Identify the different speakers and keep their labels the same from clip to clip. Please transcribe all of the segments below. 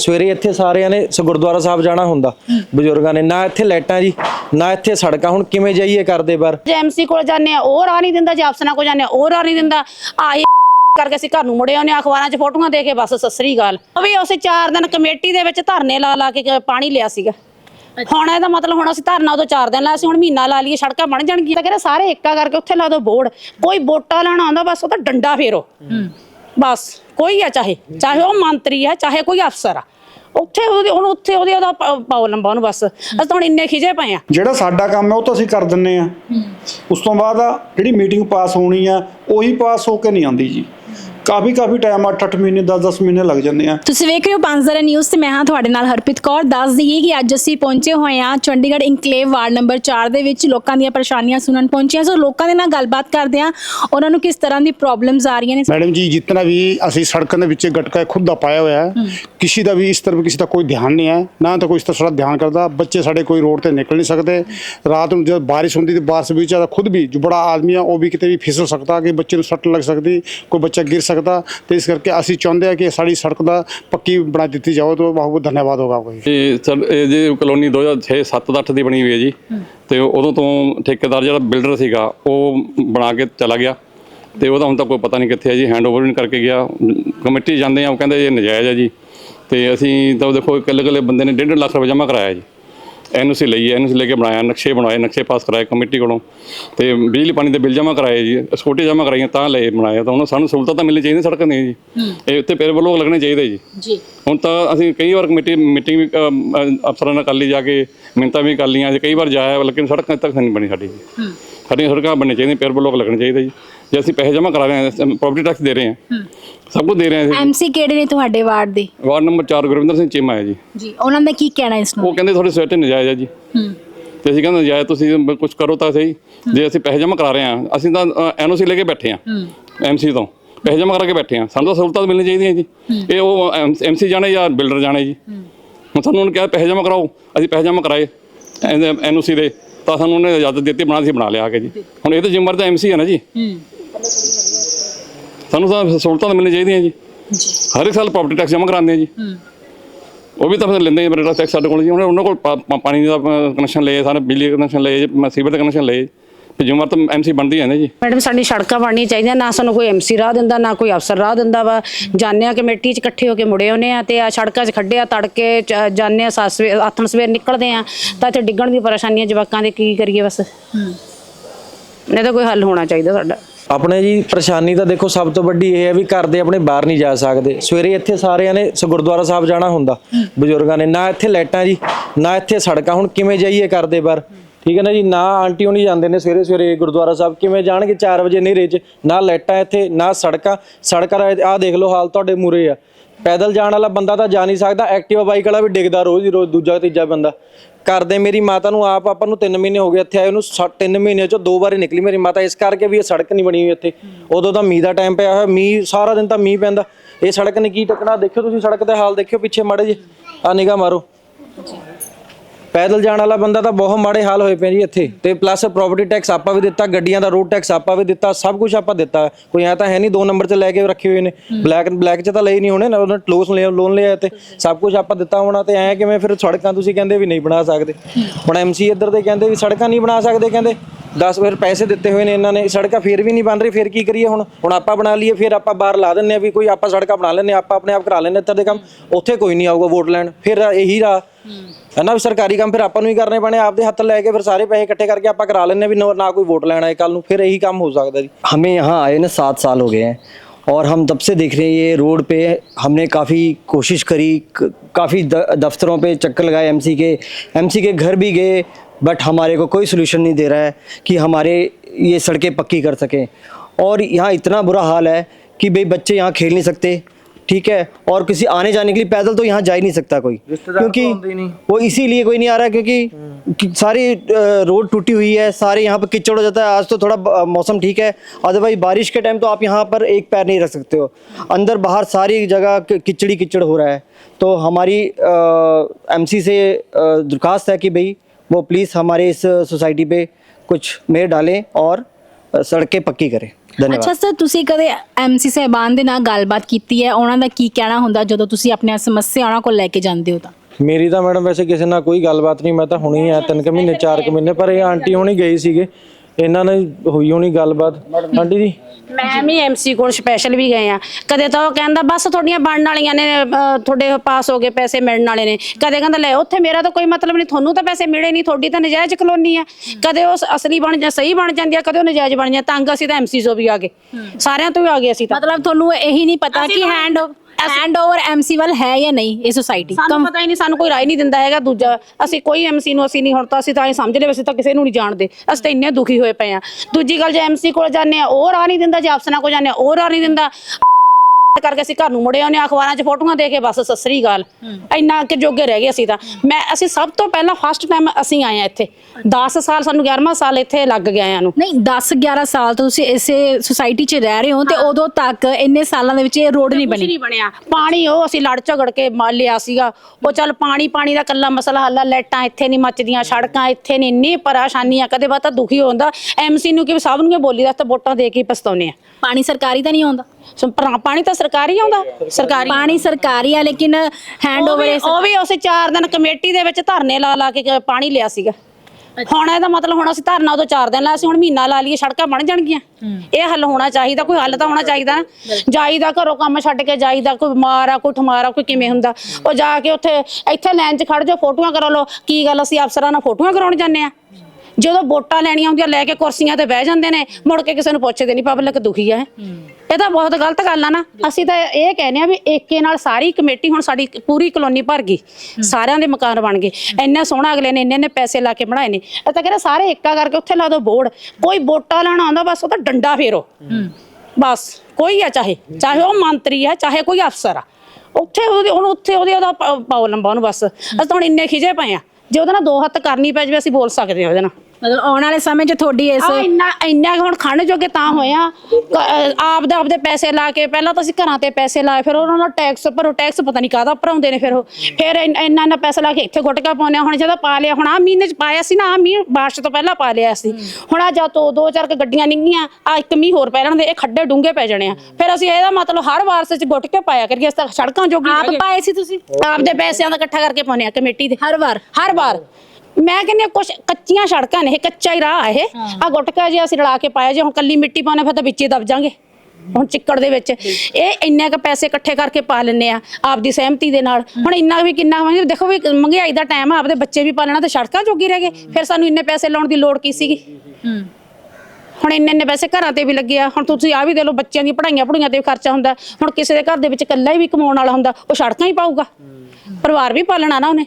Speaker 1: ਸਵੇਰੇ ਇੱਥੇ ਸਾਰਿਆਂ ਨੇ ਸ ਗੁਰਦੁਆਰਾ ਸਾਹਿਬ ਜਾਣਾ ਹੁੰਦਾ। ਬਜ਼ੁਰਗਾਂ ਨੇ ਨਾ ਇੱਥੇ ਲਾਈਟਾਂ ਜੀ ਨਾ ਇੱਥੇ ਸੜਕਾਂ। ਹੁਣ ਕਿਵੇਂ ਜਾਈਏ ਕਰਦੇ ਬਾਰ
Speaker 2: ਜੇ ਐਮਸੀ ਕੋਲ ਜਾਂਦੇ ਆ ਉਹ ਰਾਹ ਨਹੀਂ ਦਿੰਦਾ ਜੇ ਅਫਸਰਾਂ ਕੋਲ ਜਾਂਦੇ ਆ ਉਹ ਰਾਹ ਨਹੀਂ ਦਿੰਦਾ। ਆਹੀ ਕਰਕੇ ਅਸੀਂ ਘਰ ਨੂੰ ਮੁੜੇ ਆਉਂਦੇ ਅਖਬਾਰਾਂ 'ਚ ਫੋਟੋਆਂ ਦੇ ਕੇ ਬਸ ਸਸਰੀ ਗੱਲ ਉਹ ਵੀ ਉਸੇ 4 ਦਿਨ ਕਮੇਟੀ ਦੇ ਵਿੱਚ ਧਰਨੇ ਲਾ ਲਾ ਕੇ ਕ- ਪਾਣੀ ਲਿਆ ਸੀਗਾ। ਹੁਣ ਇਹਦਾ ਮਤਲਬ ਹੁਣ ਅਸੀਂ ਧਰਨਾ ਉਦੋਂ 4 ਦਿਨ ਲਾਇਆ ਸੀ ਹੁਣ ਮਹੀਨਾ ਲਾ ਲਈਏ ਸੜਕਾਂ ਬਣ ਜਾਣਗੀਆਂ। ਤਾਂ ਕਹਿੰਦੇ ਸਾਰੇ ਇੱਕਾ ਕਰਕੇ ਉੱਥੇ ਲਾ ਦੋ ਬੋਰਡ। ਕੋਈ ਵੋਟਾਂ ਲੈਣਾ ਆਉਂਦਾ ਬਸ ਉਹ ਤਾਂ ਡੰਡਾ ਫੇਰੋ। ਬਸ। ਕੋਈ ਆ ਚਾਹੇ ਚਾਹੇ ਉਹ ਮੰਤਰੀ ਆ ਚਾਹੇ ਕੋਈ ਅਫਸਰ ਆ। ਉੱਥੇ ਉਹਦੇ ਉਹਨੂੰ ਉੱਥੇ ਉਹਦੇ ਉਹਦਾ ਪ- ਪਾਓ ਲੰਬਾ ਉਹਨੂੰ ਬਸ। ਅਸੀਂ ਤਾਂ ਹੁਣ ਇੰਨੇ ਖਿਜੇ ਪਏ ਆ।
Speaker 3: ਜਿਹੜਾ ਸਾਡਾ ਕੰਮ ਹੈ ਉਹ ਤਾਂ ਅਸੀਂ ਕਰ ਦਿੰਨੇ ਆ। ਉਸ ਤੋਂ ਬਾਅਦ ਆ ਜਿਹੜੀ ਮੀਟਿੰਗ ਪਾਸ ਹੋਣੀ ਆ ਉਹੀ ਪਾਸ ਹੋ ਕੇ ਨਹੀਂ ਆਉਂਦੀ ਜੀ। ਕਾਫੀ ਕਾਫੀ ਟਾਈਮ 8-8 ਮਹੀਨੇ 10-10 ਮਹੀਨੇ ਲੱਗ ਜਾਂਦੇ ਆ।
Speaker 4: ਤੁਸੀਂ ਵੇਖ ਰਹੇ ਹੋ ਪੰਜ ਜ਼ਰਾ ਨਿਊਜ਼ ਤੇ ਮੈਂ ਹਾਂ ਤੁਹਾਡੇ ਨਾਲ ਹਰਪ੍ਰੀਤ ਕੌਰ। ਦੱਸ ਦਈਏ ਕਿ ਅੱਜ ਅਸੀਂ ਪਹੁੰਚੇ ਹੋਏ ਹਾਂ ਚੰਡੀਗੜ੍ਹ ਇਨਕਲੇਵ ਵਾਰਡ ਨੰਬਰ 4 ਦੇ ਵਿੱਚ। ਲੋਕਾਂ ਦੀਆਂ ਪਰੇਸ਼ਾਨੀਆਂ ਸੁਣਨ ਪਹੁੰਚੇ ਹਾਂ ਸੋ ਲੋਕਾਂ ਦੇ ਨਾਲ ਗੱਲਬਾਤ ਕਰਦੇ ਹਾਂ। ਉਹਨਾਂ ਨੂੰ ਕਿਸ ਤਰ੍ਹਾਂ ਦੀ ਪ੍ਰੋਬਲਮਸ ਆ ਰਹੀਆਂ ਨੇ?
Speaker 5: ਮੈਡਮ ਜੀ ਜਿੰਨਾ ਵੀ ਅਸੀਂ ਸੜਕਾਂ ਦੇ ਵਿੱਚ ਗਟਕਾ ਖੁਦ ਦਾ ਪਾਇਆ ਹੋਇਆ ਹੈ। ਕਿਸੇ ਦਾ ਵੀ ਇਸ ਤਰ੍ਹਾਂ ਕਿਸੇ ਦਾ ਕੋਈ ਧਿਆਨ ਨਹੀਂ ਹੈ। ਨਾ ਤਾਂ ਕੋਈ ਇਸ ਤਰ੍ਹਾਂ ਧਿਆਨ ਕਰਦਾ। ਬੱਚੇ ਸਾਡੇ ਕੋਈ ਰੋਡ ਤੇ ਨਿਕਲ ਨਹੀਂ ਸਕਦੇ। ਰਾਤ ਨੂੰ ਜਦ ਬਾਰਿਸ਼ ਹੁੰਦੀ ਤੇ ਬਾਰਿਸ਼ ਵਿੱਚ ਜ਼ਿਆਦਾ ਖੁਦ ਵੀ ਜੋ ਬੜਾ ਆਦਮੀ ਆ ਉਹ ਵੀ ਕਿਤੇ ਵੀ ਫਿਸਲ ਸਕਦਾ ਕਿ ਬੱਚੇ ਨੂੰ ਸੱਟ ਲੱਗ ਸਕਦੀ ਕੋਈ ਬੱਚਾ ਗਿਰ ਸਕਦਾ। ਸਕਦਾ ਤੇ ਇਸ ਕਰਕੇ ਅਸੀਂ ਚਾਹੁੰਦੇ ਆ ਕਿ ਸਾਡੀ ਸੜਕ ਦਾ ਪੱਕੀ ਬਣਾ ਦਿੱਤੀ ਜਾਵੇ ਤਾਂ ਬਹੁਤ ਬਹੁਤ ਧੰਨਵਾਦ ਹੋਗਾ ਕੋਈ।
Speaker 6: ਇਹ ਸਰ ਇਹ ਜੀ ਕਲੋਨੀ 2006 7 ਦਾ 8 ਦੀ ਬਣੀ ਹੋਈ ਹੈ ਜੀ। ਤੇ ਉਦੋਂ ਤੋਂ ਠੇਕੇਦਾਰ ਜਿਹੜਾ ਬਿਲਡਰ ਸੀਗਾ, ਉਹ ਬਣਾ ਕੇ ਚਲਾ ਗਿਆ। ਤੇ ਉਹਦਾ ਹੁਣ ਤੱਕ ਕੋਈ ਪਤਾ ਨਹੀਂ ਕਿੱਥੇ ਹੈ ਜੀ ਹੈਂਡਓਵਰ ਨਹੀਂ ਕਰਕੇ ਗਿਆ। ਕਮੇਟੀ ਜਾਂਦੇ ਆ, ਉਹ ਕਹਿੰਦੇ ਇਹ ਨਜਾਇਜ਼ ਹੈ ਜੀ। ਤੇ ਅਸੀਂ ਤਾਂ ਦੇਖੋ ਇਕੱਲੇ ਇਕੱਲੇ ਬੰਦੇ ਨੇ 1.5 ਲੱਖ ਰੁਪਏ ਜਮ੍ਹਾਂ ਕਰਾਇਆ ਜੀ। ਐਨਓਸੀ ਲਈ ਐਨਓਸੀ ਲੈ ਕੇ ਬਣਾਇਆ ਨਕਸ਼ੇ ਬਣਾਏ ਨਕਸ਼ੇ ਪਾਸ ਕਰਾਏ ਕਮੇਟੀ ਕੋਲੋਂ ਤੇ ਬਿਜਲੀ ਪਾਣੀ ਦੇ ਬਿੱਲ ਜਮ੍ਹਾਂ ਕਰਾਏ ਜੀ ਸਕੂਟੀ ਜਮ੍ਹਾਂ ਕਰਾਈਆਂ ਤਾਂ ਲਏ ਬਣਾਇਆ ਤਾਂ ਹੁਣ ਸਾਨੂੰ ਸਹੂਲਤਾਂ ਤਾਂ ਮਿਲਣੀ ਚਾਹੀਦੀਆਂ ਸੜਕ ਨਹੀਂ ਜੀ। ਇਹ ਉੱਤੇ ਪੇਰ ਵੱਲੋਂ ਲੱਗਣੇ ਚਾਹੀਦੇ ਜੀ।
Speaker 2: ਜੀ।
Speaker 6: ਹੁਣ ਤਾਂ ਅਸੀਂ ਕਈ ਵਾਰ ਕਮੇਟੀ ਮੀਟਿੰਗ ਵੀ ਅਫਸਰਾਂ ਨਾਲ ਕਰ ਲਈ ਜਾ ਕੇ ਮਿੰਤਾਂ ਵੀ ਕਰ ਲਈਆਂ ਅਸੀਂ ਕਈ ਵਾਰ ਜਾਇਆ ਲੇਕਿਨ ਸੜਕਾਂ ਤੱਕ ਨਹੀਂ ਬਣੀ ਸਾਡੀ ਜੀ। ਸਾਡੀਆਂ ਸੜਕਾਂ ਬਣਨੀਆਂ ਚਾਹੀਦੀਆਂ ਪੇਰ ਬਲੋਕ ਲੱਗਣੇ ਚਾਹੀਦੇ ਜੀ। ਜੇ ਅਸੀਂ ਪੈਸੇ ਜਮ੍ਹਾਂ ਕਰਾ ਰਹੇ ਹਾਂ ਪ੍ਰੋਪਰਟੀ ਟੈਕਸ ਦੇ ਰਹੇ ਹਾਂ। ਸਭ ਕੁਝ ਦੇ ਰਹੇ ਹਾਂ ਅਸੀਂ
Speaker 4: ਐਮਸੀ ਕਿਹੜੇ ਨੇ ਤੁਹਾਡੇ ਵਾਰਡ ਦੇ?
Speaker 6: ਵਾਰਡ ਨੰਬਰ 4 ਗੁਰਵਿੰਦਰ ਸਿੰਘ ਚੀਮਾ ਹੈ ਜੀ।
Speaker 4: ਜੀ ਉਹਨਾਂ ਦਾ ਕੀ ਕਹਿਣਾ ਇਸ ਨੂੰ?
Speaker 6: ਉਹ ਕਹਿੰਦੇ ਤੁਹਾਡੇ ਸਵੇਟੇ ਨਜਾਇਜ਼ ਹੈ ਜੀ। ਤੇ ਅਸੀਂ ਕਹਿੰਦੇ ਨਜਾਇਜ਼ ਤੁਸੀਂ ਕੁਝ ਕਰੋ ਤਾਂ ਸਹੀ। ਜੇ ਅਸੀਂ ਪੈਸੇ ਜਮ੍ਹਾਂ ਕਰਾ ਰਹੇ ਹਾਂ ਅਸੀਂ ਤਾਂ ਐਨਓਸੀ ਲੈ ਕੇ ਬੈਠੇ ਹਾਂ। ਐਮਸੀ ਤੋਂ। ਪੈਸੇ ਜਮ੍ਹਾਂ ਕਰਾ ਕੇ ਬੈਠੇ ਹਾਂ। ਸਾਨੂੰ ਤਾਂ ਸਹੂਲਤਾਂ ਤਾਂ ਮਿਲਣੀਆਂ ਚਾਹੀਦੀਆਂ ਜੀ। ਇਹ ਉਹ ਐਮਸੀ ਜਾਣੇ ਜਾਂ ਬਿਲਡਰ ਜਾਣੇ ਜੀ। ਹੁਣ ਸਾਨੂੰ ਉਹਨੇ ਕਿਹਾ ਪੈਸੇ ਜਮ੍ਹਾਂ ਕਰਾਓ ਅਸੀਂ ਪੈਸੇ ਜਮ੍ਹਾਂ ਕਰਾਏ। ਐਨਓਸੀ ਦੇ। ਤਾਂ ਸਾਨੂੰ ਉਹਨੇ ਇਜਾਜ਼ਤ ਦਿੱਤੀ ਬਣਾ ਸੀ ਬਣਾ ਲਿਆ ਕੇ ਜੀ। ਹੁਣ ਇਹ ਤਾਂ ਜ਼ਿੰਮੇਵਾਰ ਤਾਂ ਐਮਸੀ ਹੈ ਨਾ ਜੀ। ਸਾਨੂੰ ਤਾਂ ਸਹੂਲਤਾਂ ਤਾਂ ਮਿਲਣੀਆਂ ਚਾਹੀਦੀਆਂ ਜੀ। ਹਰ ਇੱਕ ਸਾਲ ਪ੍ਰੋਪਰਟੀ ਟੈਕਸ ਜਮ੍ਹਾਂ ਕਰਾਉਂਦੇ ਆ ਜੀ। ਉਹ ਵੀ ਤਾਂ ਫਿਰ ਲੈਂਦੇ ਆ ਮੇਰੇ ਟੈਕਸ ਸਾਡੇ ਕੋਲ ਜੀ। ਉਹਨਾਂ ਕੋਲ ਪਾਣੀ ਦਾ ਕਨੈਕਸ਼ਨ ਲਏ ਸਾਰੇ ਬਿਜਲੀ ਦਾ ਕਨੈਕਸ਼ਨ ਲਏ ਸੀਵਰ ਦਾ ਕਨੈਕਸ਼ਨ ਲਏ। ਤੇ ਜ਼ਿੰਮੇਵਾਰ ਤਾਂ ਐਮਸੀ ਬਣਦੀ ਹੈ ਨਾ ਜੀ।
Speaker 2: ਮੈਡਮ ਸਾਡੀ ਸੜਕਾਂ ਬਣਨੀਆਂ ਚਾਹੀਦੀਆਂ। ਨਾ ਸਾਨੂੰ ਕੋਈ ਐਮਸੀ ਰਾਹ ਦਿੰਦਾ ਨਾ ਕੋਈ ਅਫਸਰ ਰਾਹ ਦਿੰਦਾ ਵਾ। ਜਾਂਦੇ ਆ ਕਮੇਟੀ 'ਚ ਇਕੱਠੇ ਹੋ ਕੇ ਮੁੜੇ ਆਉਂਦੇ ਆ ਤੇ ਆ ਸੜਕਾਂ 'ਚ ਖੱਡੇ ਆ ਤੜਕੇ ਚ- ਜਾਂਦੇ ਆ ਸੱਤ ਸਵੇ ਆਥਣ ਸਵੇਰ ਨਿਕਲਦੇ ਆ ਤਾਂ ਇੱਥੇ ਡਿੱਗਣ ਦੀ ਪਰੇਸ਼ਾਨੀਆਂ ਜਵਾਕਾਂ ਦੇ ਕੀ ਕਰੀਏ ਬਸ? ਨਹੀਂ ਤਾਂ ਕੋਈ ਹੱਲ ਹੋਣਾ ਚਾਹੀਦਾ ਸਾਡਾ।
Speaker 1: ਆਪਣੇ ਜੀ, ਪਰੇਸ਼ਾਨੀ ਤਾਂ ਦੇਖੋ ਸਭ ਤੋਂ ਵੱਡੀ ਇਹ ਹੈ ਵੀ ਘਰ ਦੇ ਆਪਣੇ ਬਾਹਰ ਨਹੀਂ ਜਾ ਸਕਦੇ। ਸਵੇਰੇ ਇੱਥੇ ਸਾਰਿਆਂ ਨੇ ਸ ਗੁਰਦੁਆਰਾ ਸਾਹਿਬ ਜਾਣਾ ਹੁੰਦਾ, ਬਜ਼ੁਰਗਾਂ ਨੇ। ਨਾ ਇੱਥੇ ਲਾਈਟਾਂ ਜੀ, ਨਾ ਇੱਥੇ ਸੜਕਾਂ। ਹੁਣ ਕਿਵੇਂ ਜਾਈਏ ਕਰਦੇ ਬਾਹਰ? ਠੀਕ ਹੈ ਨਾ ਜੀ? ਨਾ ਆਂਟੀ ਹੋਣੀ ਜਾਂਦੇ ਨੇ ਸਵੇਰੇ ਸਵੇਰੇ ਗੁਰਦੁਆਰਾ ਸਾਹਿਬ। ਕਿਵੇਂ ਜਾਣਗੇ? 4 ਵਜੇ ਹਨੇਰੇ 'ਚ। ਨਾ ਲਾਈਟਾਂ ਇੱਥੇ, ਨਾ ਸੜਕਾਂ। ਸੜਕਾਂ ਦਾ ਆਹ ਦੇਖ ਲਓ ਹਾਲ ਤੁਹਾਡੇ ਮੂਰੇ ਆ। ਪੈਦਲ ਜਾਣ ਵਾਲਾ ਬੰਦਾ ਤਾਂ ਜਾ ਨਹੀਂ ਸਕਦਾ, ਐਕਟਿਵਾ ਬਾਈਕ ਵਾਲਾ ਵੀ ਡਿੱਗਦਾ ਰੋਜ਼ ਹੀ ਰੋਜ਼, ਦੂਜਾ ਤੀਜਾ ਬੰਦਾ। ਕਰਦੇ ਮੇਰੀ ਮਾਤਾ ਨੂੰ ਆਪ, ਆਪਾਂ ਨੂੰ 3 ਮਹੀਨੇ ਹੋ ਗਏ ਇੱਥੇ ਆਏ ਉਹਨੂੰ 3 ਮਹੀਨੇ ਚੋਂ ਦੋ ਵਾਰੀ ਨਿਕਲੀ ਮੇਰੀ ਮਾਤਾ, ਇਸ ਕਰਕੇ ਵੀ ਇਹ ਸੜਕ ਨਹੀਂ ਬਣੀ ਹੋਈ ਇੱਥੇ। ਉਦੋਂ ਤਾਂ ਮੀਂਹ ਦਾ ਟਾਈਮ ਪਿਆ ਹੋਇਆ, ਮੀਂਹ, ਸਾਰਾ ਦਿਨ ਤਾਂ ਮੀਂਹ ਪੈਂਦਾ। ਇਹ ਸੜਕ ਨੇ ਕੀ ਟੱਕਣਾ? ਦੇਖਿਓ ਤੁਸੀਂ ਸੜਕ ਦੇ ਹਾਲ ਦੇਖਿਓ ਪਿੱਛੇ ਮਾੜੇ ਜੇ ਆ ਨਿਗਾ ਮਾਰੋ। ਪੈਦਲ ਜਾਣ ਵਾਲਾ ਬੰਦਾ ਤਾਂ ਬਹੁਤ ਮਾੜੇ ਹਾਲ ਹੋਏ ਪਏ ਜੀ ਇੱਥੇ। ਤੇ ਪਲੱਸ ਪ੍ਰਾਪਰਟੀ ਟੈਕਸ ਆਪਾਂ ਵੀ ਦਿੱਤਾ ਗੱਡੀਆਂ ਦਾ ਰੋਡ ਟੈਕਸ ਆਪਾਂ ਵੀ ਦਿੱਤਾ ਸਭ ਕੁਝ ਆਪਾਂ ਦਿੱਤਾ। ਕੋਈ ਐ ਤਾਂ ਹੈ ਨਹੀਂ ਦੋ ਨੰਬਰ 'ਚ ਲੈ ਕੇ ਰੱਖੇ ਹੋਏ ਨੇ। ਬਲੈਕ ਬਲੈਕ 'ਚ ਤਾਂ ਲਈ ਨਹੀਂ ਹੋਣੇ ਨਾ ਉਹਨਾਂ ਲਿਆ ਲੋਨ ਲਿਆ ਤੇ ਸਭ ਕੁਝ ਆਪਾਂ ਦਿੱਤਾ ਹੋਣਾ ਤੇ ਐ ਕਿਵੇਂ ਫਿਰ ਸੜਕਾਂ ਤੁਸੀਂ ਕਹਿੰਦੇ ਵੀ ਨਹੀਂ ਬਣਾ ਸਕਦੇ। ਹੁਣ ਐਮਸੀ ਇੱਧਰ ਦੇ ਕਹਿੰਦੇ ਵੀ ਸੜਕਾਂ ਨਹੀਂ ਬਣਾ ਸਕਦੇ ਕਹਿੰਦੇ। 10 ਫਿਰ ਪੈਸੇ ਦਿੱਤੇ ਹੋਏ ਨੇ ਇਹਨਾਂ ਨੇ ਸੜਕਾਂ ਫੇਰ ਵੀ ਨਹੀਂ ਬਣ ਰਹੀ ਫੇਰ ਕੀ ਕਰੀਏ ਹੁਣ? ਹੁਣ ਆਪਾਂ ਬਣਾ ਲਈਏ ਫਿਰ ਆਪਾਂ ਬਾਹਰ ਲਾ ਦਿੰਨੇ ਆ ਵੀ ਕੋਈ ਆਪਾਂ ਸੜਕਾਂ ਬਣਾ ਹਾਂ, ਆਪਾਂ ਆਪਣੇ ਆਪ ਕਰਾ ਲੈਂਦੇ ਇੱਧਰ ਦੇ ਕੰਮ। ਉੱਥੇ ਕੋਈ ਨਹੀਂ ਆਊਗਾ ਵੋਟ ਲੈਣ ਫਿਰ ਇਹੀ ਰਾ ਹੈ ਨਾ ਵੀ ਸਰਕਾਰੀ ਕੰਮ ਫਿਰ ਆਪਾਂ ਨੂੰ ਹੀ ਕਰਨੇ ਪੈਣੇ ਆਪਦੇ ਹੱਥ ਲੈ ਕੇ ਫਿਰ ਸਾਰੇ ਪੈਸੇ ਇਕੱਠੇ ਕਰਕੇ ਆਪਾਂ ਕਰਾ ਲੈਂਦੇ ਹਾਂ ਵੀ ਨਾ ਨਾ ਕੋਈ ਵੋਟ ਲੈਣਾ ਹੈ ਕੱਲ ਨੂੰ ਫਿਰ ਇਹੀ ਕੰਮ ਹੋ ਸਕਦਾ ਜੀ
Speaker 7: हमें यहाँ आए ना सात साल हो गए हैं और हम तब से देख रहे हैं ये रोड पे हमने काफ़ी कोशिश करी क- काफ़ी द- दफ्तरों पे चक्कर लगाए एमसी के एमसी के घर भी गए बट हमारे को कोई सोल्यूशन नहीं दे रहा है कि हमारे ये सड़कें पक्की कर सकें और यहाँ इतना बुरा हाल है कि भाई बच्चे यहाँ खेल नहीं सकते ठीक है और किसी आने जाने के लिए पैदल तो यहाँ जा ही नहीं सकता कोई। क्योंकि वो इसीलिए कोई नहीं आ रहा क्योंकि सारी रोड टूटी हुई है सारे यहाँ पर कीचड़ हो जाता है। आज तो थोड़ा मौसम ठीक है अदरवाइज़ बारिश के टाइम तो आप यहाँ पर एक पैर नहीं रख सकते हो। अंदर बाहर सारी जगह किचड़ी किचड़ हो रहा है। तो हमारी एमसी से दरख्वास्त है कि भाई वो प्लीज़ हमारे इस सोसाइटी पे कुछ मेयर डालें और ਸੜਕੇ ਪੱਕੀ ਕਰੇ।
Speaker 4: ਅੱਛਾ ਸਰ ਤੁਸੀਂ ਕਦੇ ਐਮਸੀ ਸਹਿਬਾਨ ਦੇ ਨਾਲ ਗੱਲਬਾਤ ਕੀਤੀ ਹੈ? ਉਹਨਾਂ ਦਾ ਕੀ ਕਹਿਣਾ ਹੁੰਦਾ ਜਦੋਂ ਤੁਸੀਂ ਆਪਣੀਆਂ ਸਮੱਸਿਆ ਉਹਨਾਂ ਕੋਲ ਲੈ ਕੇ ਜਾਂਦੇ ਹੋ ਤਾਂ?
Speaker 1: ਮੇਰੀ ਤਾਂ ਮੈਡਮ ਵੈਸੇ ਕਿਸੇ ਨਾਲ ਕੋਈ ਗੱਲਬਾਤ ਨਹੀਂ ਮੈਂ ਤਾਂ ਹੁਣੀ ਆ ਤਿੰਨ ਕੁ ਮਹੀਨੇ ਚਾਰ ਕੁ ਮਹੀਨੇ ਪਰ ਇਹ ਆਂਟੀ ਹੁਣੀ ਗਈ ਸੀਗੇ। ਇਹਨਾਂ ਨੇ ਹੋਈ ਹੋਣੀ ਗੱਲਬਾਤ। ਆਂਟੀ ਜੀ?
Speaker 2: ਮੈਂ ਵੀ ਐਮਸੀ ਕੋਲ ਸਪੈਸ਼ਲ ਵੀ ਗਏ ਆ। ਕਦੇ ਤਾਂ ਉਹ ਕਹਿੰਦਾ ਬਸ ਤੁਹਾਡੀਆਂ ਬਣਨ ਵਾਲੀਆਂ ਨੇ ਅਹ, ਤੁਹਾਡੇ ਪਾਸ ਹੋ ਗਏ ਪੈਸੇ ਮਿਲਣ ਵਾਲੇ ਨੇ। ਕਦੇ ਕਹਿੰਦਾ ਲੈ ਉੱਥੇ ਮੇਰਾ ਤਾਂ ਕੋਈ ਮਤਲਬ ਨਹੀਂ ਤੁਹਾਨੂੰ ਤਾਂ ਪੈਸੇ ਮਿਲੇ ਨਹੀਂ ਤੁਹਾਡੀ ਤਾਂ ਨਜਾਇਜ਼ ਕਲੋਨੀ ਆ। ਕਦੇ ਉਹ ਅਸਲੀ ਬਣ ਜਾਂ ਸਹੀ ਬਣ ਜਾਂਦੀ ਆ ਕਦੇ ਉਹ ਨਜਾਇਜ਼ ਬਣ ਜਾਂ ਤੰਗ ਅਸੀਂ ਤਾਂ ਐਮਸੀ ਤੋਂ ਵੀ ਆ ਗਏ। ਸਾਰਿਆਂ ਤੋਂ ਵੀ ਆ ਗਏ ਅਸੀਂ ਤਾਂ।
Speaker 4: ਮਤਲਬ ਤੁਹਾਨੂੰ ਇਹੀ ਨਹੀਂ ਪਤਾ ਕਿ ਹੈਂਡ ਹੈਂਡ ਓਵਰ ਐਮਸੀ ਵੱਲ ਹੈ ਜਾਂ ਨਹੀਂ ਇਹ ਸੁਸਾਇਟੀ
Speaker 2: ਸਾਨੂੰ ਪਤਾ ਹੀ ਨਹੀਂ ਸਾਨੂੰ ਕੋਈ ਰਾਏ ਨਹੀਂ ਦਿੰਦਾ ਹੈਗਾ ਦੂਜਾ ਅਸੀਂ ਕੋਈ ਐਮਸੀ ਨੂੰ ਅਸੀਂ ਨਹੀਂ ਹੁਣ ਤਾਂ ਅਸੀਂ ਤਾਂ ਇਹ ਸਮਝ ਲਏ ਅਸੀਂ ਤਾਂ ਕਿਸੇ ਨੂੰ ਨਹੀਂ ਜਾਣਦੇ। ਅਸੀਂ ਤਾਂ ਇੰਨੇ ਦੁਖੀ ਹੋਏ ਪਏ ਆ ਦੂਜੀ ਗੱਲ ਜੇ ਐਮਸੀ ਕੋਲ ਜਾਂਦੇ ਆ ਉਹ ਰਾਹ ਨਹੀਂ ਦਿੰਦਾ ਜੇ ਅਫਸਰਾਂ ਕੋਲ ਜਾਂਦੇ ਆ ਉਹ ਰਾਹ ਨਹੀਂ ਦਿੰਦਾ। ਕਰਕੇ ਅਸੀਂ ਘਰ ਨੂੰ ਮੁੜੇ ਆਉਂਦੇ ਹਾਂ ਅਖਬਾਰਾਂ 'ਚ ਫੋਟੋਆਂ ਦੇ ਕੇ ਬਸ ਸਸਰੀ ਗਾਲ ਇੰਨਾ ਕਿ ਜੋਗੇ ਰਹਿ ਗਏ ਅਸੀਂ ਤਾਂ। ਮੈਂ ਅਸੀਂ ਸਭ ਤੋਂ ਪਹਿਲਾਂ ਫਸਟ ਟਾਈਮ ਅਸੀਂ ਆਏ ਆ ਇੱਥੇ। 10 ਸਾਲ ਸਾਨੂੰ 11ਵਾਂ ਸਾਲ ਇੱਥੇ ਲੱਗ ਗਿਆ ਆਇਆਂ ਨੂੰ।
Speaker 4: ਨਹੀਂ 10 11 ਸਾਲ ਤੋਂ ਤੁਸੀਂ ਇਸੇ ਸੁਸਾਇਟੀ 'ਚ ਰਹਿ ਰਹੇ ਹੋ ਤੇ ਉਦੋਂ ਤੱਕ ਇੰਨੇ ਸਾਲਾਂ ਦੇ ਵਿੱਚ ਇਹ ਰੋਡ ਨਹੀਂ ਬਣੀ।
Speaker 2: ਨਹੀਂ ਬਣਿਆ। ਪਾਣੀ ਉਹ ਅਸੀਂ ਲੜ ਝਗੜ ਕੇ ਮਾਰ ਲਿਆ ਸੀਗਾ। ਉਹ ਚੱਲ ਪਾਣੀ ਪਾਣੀ ਦਾ ਕੱਲਾ ਮਸਲਾ ਹੱਲ ਆ ਲਾਈਟਾਂ ਇੱਥੇ ਨਹੀਂ ਮੱਚਦੀਆਂ ਸੜਕਾਂ ਇੱਥੇ ਨਹੀਂ ਇੰਨੀ ਪਰੇਸ਼ਾਨੀ ਆ ਕਦੇ ਬਾਤ ਦੁਖੀ ਹੁੰਦਾ ਐਮਸੀ ਨੂੰ ਕਿ ਸਭ ਨੂੰ ਬੋਲੀ ਦਾ ਤਾਂ ਵੋਟਾਂ ਦੇ ਕੇ ਹੀ ਪਛਤਾਉਂਦੇ ਆ।
Speaker 4: ਪਾਣੀ ਸਰਕਾਰੀ ਤਾਂ ਨਹੀਂ ਆਉਂਦਾ?
Speaker 2: ਸੋ ਪਰਾ- ਪਾਣੀ ਤਾਂ ਸਰਕਾਰੀ ਆਉਂਦਾ? ਸਰਕਾਰੀ।
Speaker 4: ਪਾਣੀ ਸਰਕਾਰੀ ਆ ਲੇਕਿਨ ਹੈਂਡ
Speaker 2: ਉਹ ਵੀ
Speaker 4: ਓਵਰ
Speaker 2: ਉਹ ਵੀ ਉਸੇ 4 ਦਿਨ ਕਮੇਟੀ ਦੇ ਵਿੱਚ ਧਰਨੇ ਲਾ ਲਾ ਕੇ ਕ- ਪਾਣੀ ਲਿਆ ਸੀਗਾ। ਹੁਣ ਇਹਦਾ ਮਤਲਬ ਹੁਣ ਅਸੀਂ ਧਰਨਾ ਉਦੋਂ 4 ਦਿਨ ਲਾਇਆ ਸੀ ਹੁਣ ਮਹੀਨਾ ਲਾ ਲਈਏ ਸੜਕਾਂ ਬਣ ਜਾਣਗੀਆਂ। ਇਹ ਹੱਲ ਹੋਣਾ ਚਾਹੀਦਾ ਕੋਈ ਹੱਲ ਤਾਂ ਹੋਣਾ ਚਾਹੀਦਾ ਜਾਈਦਾ ਘਰੋਂ ਕੰਮ ਛੱਡ ਕੇ ਜਾਈਦਾ ਕੋਈ ਬਿਮਾਰ ਆ ਕੋਈ ਠਮਾਰ ਕੋਈ ਕਿਵੇਂ ਹੁੰਦਾ। ਉਹ ਜਾ ਕੇ ਉੱਥੇ ਇੱਥੇ ਲਾਈਨ 'ਚ ਖੜ ਜਾਓ ਫੋਟੋਆਂ ਕਰਾ ਲਓ। ਕੀ ਗੱਲ ਅਸੀਂ ਅਫਸਰਾਂ ਨਾਲ ਫੋਟੋਆਂ ਕਰਾਉਣ ਜਾਂਦੇ ਆ? ਜਦੋਂ ਵੋਟਾਂ ਲੈਣੀਆਂ ਹੁੰਦੀਆਂ ਲੈ ਕੇ ਕੁਰਸੀਆਂ ਤੇ ਬਹਿ ਜਾਂਦੇ ਨੇ ਮੁੜ ਕੇ ਕਿਸੇ ਨੂੰ ਪੁੱਛਦੇ ਨਹੀਂ ਪਬਲਿਕ ਦੁਖੀ ਆ ਇਹ। ਇਹ ਤਾਂ ਬਹੁਤ ਗਲਤ ਗੱਲ ਆ ਨਾ। ਅਸੀਂ ਤਾਂ ਇਹ ਕਹਿੰਦੇ ਆ ਵੀ ਏਕੇ ਨਾਲ ਸਾਰੀ ਕਮੇਟੀ ਹੁਣ ਸਾਡੀ ਪੂਰੀ ਕਲੋਨੀ ਭਰ ਗਈ। ਸਾਰਿਆਂ ਦੇ ਮਕਾਨ ਬਣ ਗਏ। ਇੰਨਾ ਸੋਹਣਾ ਅਗਲੇ ਨੇ ਇੰਨੇ ਇੰਨੇ ਪੈਸੇ ਲਾ ਕੇ ਬਣਾਏ ਨੇ। ਇਹ ਤਾਂ ਕਹਿੰਦੇ ਸਾਰੇ ਏਕਾ ਕਰਕੇ ਉੱਥੇ ਲਾ ਦੋ ਬੋਰਡ। ਕੋਈ ਵੋਟਾਂ ਲੈਣ ਆਉਂਦਾ, ਬਸ ਉਹ ਤਾਂ ਡੰਡਾ ਫੇਰੋ। ਬਸ, ਕੋਈ ਆ ਚਾਹੇ ਚਾਹੇ ਉਹ ਮੰਤਰੀ ਆ, ਚਾਹੇ ਕੋਈ ਅਫਸਰ ਆ। ਉੱਥੇ ਉਹਦੇ ਉਹਨੂੰ ਉੱਥੇ ਉਹਦੇ ਉਹਦਾ ਪ- ਪਾਓ ਲੰਬਾ ਉਹਨੂੰ ਬਸ। ਅਸੀਂ ਤਾਂ ਹੁਣ ਇੰਨੇ ਖਿਜੇ ਪਏ ਆ। ਜੇ ਉਹਦੇ ਨਾਲ ਦੋ ਹੱਥ ਕਰਨੀ ਪੈ ਜਾਵੇ, ਅਸੀਂ ਬੋਲ ਸਕਦੇ ਹਾਂ ਉਹਦੇ ਨਾਲ।
Speaker 4: ਮਤਲਬ ਆਉਣ ਵਾਲੇ ਸਮੇਂ 'ਚ ਤੁਹਾਡੀ ਇਸ
Speaker 2: ਆ ਇੰਨਾ ਇੰਨਾ ਕੁ ਹੁਣ ਖੰਡ ਜੋਗੇ ਤਾਂ ਹੋਇਆ। ਕ- ਅਹ ਆਪ ਦੇ ਆਪ ਦੇ ਪੈਸੇ ਲਾ ਕੇ ਪਹਿਲਾਂ ਤਾਂ ਅਸੀਂ ਘਰਾਂ ਤੇ ਪੈਸੇ ਲਾਏ ਫਿਰ ਉਹਨਾਂ ਦਾ ਟੈਕਸ ਭਰੋ ਟੈਕਸ ਪਤਾ ਨਹੀਂ ਕਾਹਦਾ ਭਰਾਉਂਦੇ ਨੇ ਫਿਰ ਉਹ। ਫਿਰ ਇੰਨਾ ਇੰਨਾ ਇੰਨਾ ਪੈਸਾ ਲਾ ਕੇ ਇੱਥੇ ਗੁਟਕਾ ਪਾਉਂਦੇ ਹੁਣ ਜਦੋਂ ਪਾ ਲਿਆ ਹੁਣ ਆ ਮਹੀਨੇ ਚ ਪਾਇਆ ਸੀ ਨਾ ਆ ਮੀਂਹ ਬਾਰਿਸ਼ ਤੋਂ ਪਹਿਲਾਂ ਪਾ ਲਿਆ ਸੀ। ਹੁਣ ਆ ਜਾਂ ਤੋਂ ਦੋ ਚਾਰ ਕੁ ਗੱਡੀਆਂ ਨਿੰਗੀਆਂ ਆ ਇੱਕ ਮੀਂਹ ਹੋਰ ਪੈ ਲੈਣ ਦੇ ਇਹ ਖੱਡੇ ਡੂੰਘੇ ਪੈ ਜਾਣੇ ਆ। ਫਿਰ ਅਸੀਂ ਇਹਦਾ ਮਤਲਬ ਹਰ ਵਾਰਸ ਚ ਗੁਟਕੇ ਪਾਇਆ ਕਰੀਏ ਇਸ ਤਾਂ ਸੜਕਾਂ ਜੋਗੀ
Speaker 4: ਆਪ
Speaker 2: ਰਹਿ ਗਏ।
Speaker 4: ਪਾਏ ਸੀ ਤੁਸੀਂ?
Speaker 2: ਆਪਦੇ ਪੈਸਿਆਂ ਦਾ ਇਕੱਠਾ ਕਰਕੇ ਪਾਉਂਦੇ ਆ ਕਮੇਟੀ ਦੇ।
Speaker 4: ਹਰ ਵਾਰ?
Speaker 2: ਹਰ ਵਾਰ। ਮੈਂ ਕਹਿੰਦੀ ਕੁਛ ਕੱਚੀਆਂ ਸੜਕਾਂ ਨੇ ਇਹ ਕੱਚਾ ਹੀ ਰਾਹ ਇਹ। ਆ ਗੁਟਕਾ ਜੇ ਅਸੀਂ ਰਲਾ ਕੇ ਪਾਇਆ ਜੇ ਹੁਣ ਕੱਲੀ ਮਿੱਟੀ ਪਾਉਣੇ ਫਿਰ ਤਾਂ ਵਿੱਚ ਦਬ ਜਾਾਂਗੇ। ਹੁਣ ਚਿੱਕੜ ਦੇ ਵਿੱਚ। ਇਹ ਇੰਨੇ ਕ ਪੈਸੇ ਇਕੱਠੇ ਕਰਕੇ ਪਾ ਲੈਂਦੇ ਆ ਆਪਦੀ ਸਹਿਮਤੀ ਦੇ ਨਾਲ। ਹੁਣ ਇੰਨਾ ਵੀ ਕਿੰਨਾ ਹੋਵੇ ਦੇਖੋ ਵੀ ਮਹਿੰਗਾਈ ਦਾ ਟਾਈਮ ਆ ਆਪਦੇ ਬੱਚੇ ਵੀ ਪਾਲਣਾ ਤੇ ਸੜਕਾਂ ਜੋਗੀ ਰਹਿ ਗਏ। ਫਿਰ ਸਾਨੂੰ ਇੰਨੇ ਪੈਸੇ ਲਾਉਣ ਦੀ ਲੋੜ ਕੀ ਸੀਗੀ? ਹੁਣ ਇੰਨੇ ਇੰਨੇ ਪੈਸੇ ਘਰਾਂ ਤੇ ਵੀ ਲੱਗੇ ਆ। ਹੁਣ ਤੁਸੀਂ ਆ ਵੀ ਦੇ ਲਓ ਬੱਚਿਆਂ ਦੀਆਂ ਪੜ੍ਹਾਈਆਂ ਪੜ੍ਹਾਈਆਂ ਤੇ ਖਰਚਾ ਹੁੰਦਾ। ਹੁਣ ਕਿਸੇ ਦੇ ਘਰ ਦੇ ਵਿੱਚ ਇਕੱਲਾ ਹੀ ਵੀ ਕਮਾਉਣ ਵਾਲਾ ਹੁੰਦਾ ਉਹ ਸੜਕਾਂ ਹੀ ਪਾਊਗਾ। ਪਰਿਵਾਰ ਵੀ ਪਾਲਣਾ ਨਾ ਉਹਨੇ।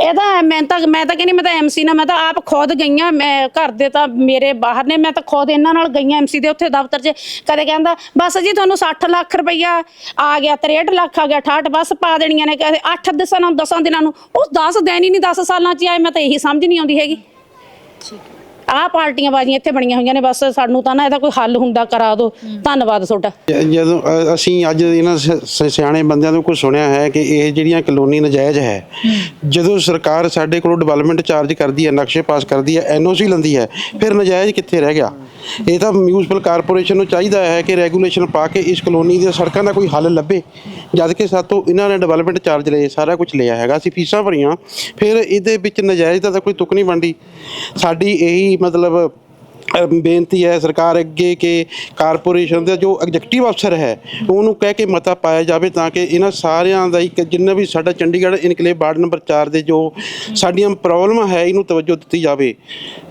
Speaker 2: ਇਹ ਤਾਂ ਮੈਂ ਤਾਂ ਮੈਂ ਤਾਂ ਕਹਿੰਦੀ, ਮੈਂ ਤਾਂ ਐਮਸੀ ਨਾਲ, ਮੈਂ ਤਾਂ ਆਪ ਖੁਦ ਗਈਆਂ, ਮੈਂ ਘਰ ਦੇ ਤਾਂ ਮੇਰੇ ਬਾਹਰ ਨੇ, ਮੈਂ ਤਾਂ ਖੁਦ ਇਹਨਾਂ ਨਾਲ ਗਈਆਂ ਐਮਸੀ ਦੇ ਉੱਥੇ ਦਫ਼ਤਰ 'ਚ। ਕਦੇ ਕਹਿੰਦਾ, ਬਸ ਜੀ, ਤੁਹਾਨੂੰ 60 ਲੱਖ ਰੁਪਈਆ ਆ ਗਿਆ 63 ਲੱਖ ਆ ਗਿਆ 68 ਬਸ ਪਾ ਦੇਣੀਆਂ ਨੇ। ਕਹਿੰਦੇ 8 ਦਿਨਾਂ ਨੂੰ 10 ਦਿਨਾਂ ਨੂੰ, ਉਹ 10 ਦਿਨ ਹੀ ਨਹੀਂ 10 ਸਾਲਾਂ 'ਚ ਆਏ, ਮੈਂ ਤਾਂ ਇਹੀ ਸਮਝ ਨਹੀਂ ਆਉਂਦੀ ਹੈਗੀ। ਆਹ ਪਾਰਟੀਆਂ ਬਾਜੀਆਂ ਇੱਥੇ ਬਣੀਆਂ ਹੋਈਆਂ ਨੇ ਬਸ ਸਾਨੂੰ ਤਾਂ ਨਾ ਇਹਦਾ ਕੋਈ ਹੱਲ ਹੁੰਦਾ ਕਰਾ ਦਿਓ। ਧੰਨਵਾਦ ਤੁਹਾਡਾ।
Speaker 8: ਜਦੋਂ ਅ, ਅਸੀਂ ਅੱਜ ਇਹਨਾਂ ਸ- ਸ- ਸਿਆਣੇ ਬੰਦਿਆਂ ਤੋਂ ਕੁਝ ਸੁਣਿਆ ਹੈ ਕਿ ਇਹ ਜਿਹੜੀਆਂ ਕਲੋਨੀ ਨਜਾਇਜ਼ ਹੈ ਜਦੋਂ ਸਰਕਾਰ ਸਾਡੇ ਕੋਲੋਂ ਡਿਵੈਲਪਮੈਂਟ ਚਾਰਜ ਕਰਦੀ ਹੈ ਨਕਸ਼ੇ ਪਾਸ ਕਰਦੀ ਹੈ ਐਨਓਸੀ ਲੈਂਦੀ ਹੈ ਫਿਰ ਨਜਾਇਜ਼ ਕਿੱਥੇ ਰਹਿ ਗਿਆ? ਇਹ ਤਾਂ ਮਿਊਨਿਸਪਲ ਕਾਰਪੋਰੇਸ਼ਨ ਨੂੰ ਚਾਹੀਦਾ ਹੈ ਕਿ ਰੈਗੂਲੇਸ਼ਨ ਪਾ ਕੇ ਇਸ ਕਲੋਨੀ ਦੀਆਂ ਸੜਕਾਂ ਦਾ ਕੋਈ ਹੱਲ ਲੱਭੇ ਜਦ ਕਿ ਸਾਤੋਂ ਇਹਨਾਂ ਨੇ ਡਿਵੈਲਪਮੈਂਟ ਚਾਰਜ ਲਏ ਸਾਰਾ ਕੁਝ ਲਿਆ ਹੈਗਾ ਅਸੀਂ ਫੀਸਾਂ ਭਰੀਆਂ ਫਿਰ ਇਹਦੇ ਵਿੱਚ ਨਜਾਇਜ਼ ਦਾ ਤਾਂ ਕੋਈ ਤੁਕ ਨਹੀਂ ਬਣਦੀ। ਸਾਡੀ ਇਹੀ ਮਤਲਬ ਬੇਨਤੀ ਹੈ ਸਰਕਾਰ ਅੱਗੇ ਕਿ ਕਾਰਪੋਰੇਸ਼ਨ ਦਾ ਜੋ ਐਗਜ਼ੈਕਟਿਵ ਅਫਸਰ ਹੈ ਉਹਨੂੰ ਕਹਿ ਕੇ ਮਤਾ ਪਾਇਆ ਜਾਵੇ ਤਾਂ ਕਿ ਇਹਨਾਂ ਸਾਰਿਆਂ ਦਾ ਇੱਕ ਜਿੰਨਾ ਵੀ ਸਾਡਾ ਚੰਡੀਗੜ੍ਹ ਇਨਕਲੇਵ ਵਾਰਡ ਨੰਬਰ 4 ਦੇ ਜੋ ਸਾਡੀਆਂ ਪ੍ਰੋਬਲਮ ਹੈ ਇਹਨੂੰ ਤਵੱਜੋ ਦਿੱਤੀ ਜਾਵੇ।